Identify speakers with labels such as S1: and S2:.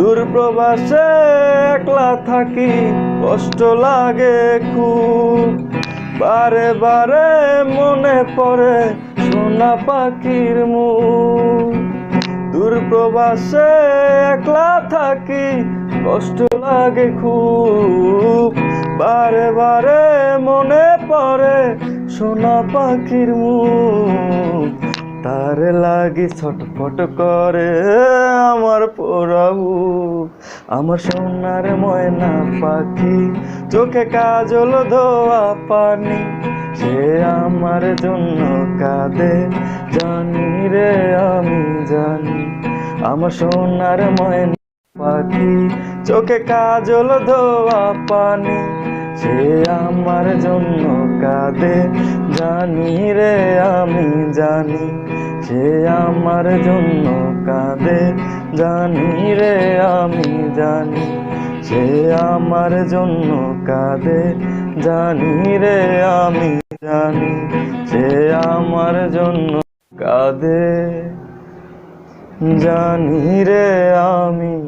S1: দূর প্রবাসে একলা থাকি, কষ্ট লাগে খুব। বারে বারে মনে পড়ে সোনা পাখির মুখ। দূর প্রবাসে একলা থাকি, কষ্ট লাগে খুব। বারে বারে মনে পড়ে সোনা পাখির মুখ। তার লাগি ছটফট করে আমার পোড়াবু আমার সোনার ময়না পাখি, চোখে কাজল ধোয়া পানি। সে আমার জন্য কাঁদে, জানি রে আমি জানি। আমার সোনার ময়না পাখি, চোখে কাজল ধোয়া পানি। সে আমার জন্য কাঁদে, জানি রে আমি জানি। সে আমার জন্য কাঁদে, জানি রে আমি জানি। সে আমার জন্য কাঁদে, জানি রে আমি জানি। সে আমার জন্য কাঁদে, জানি রে আমি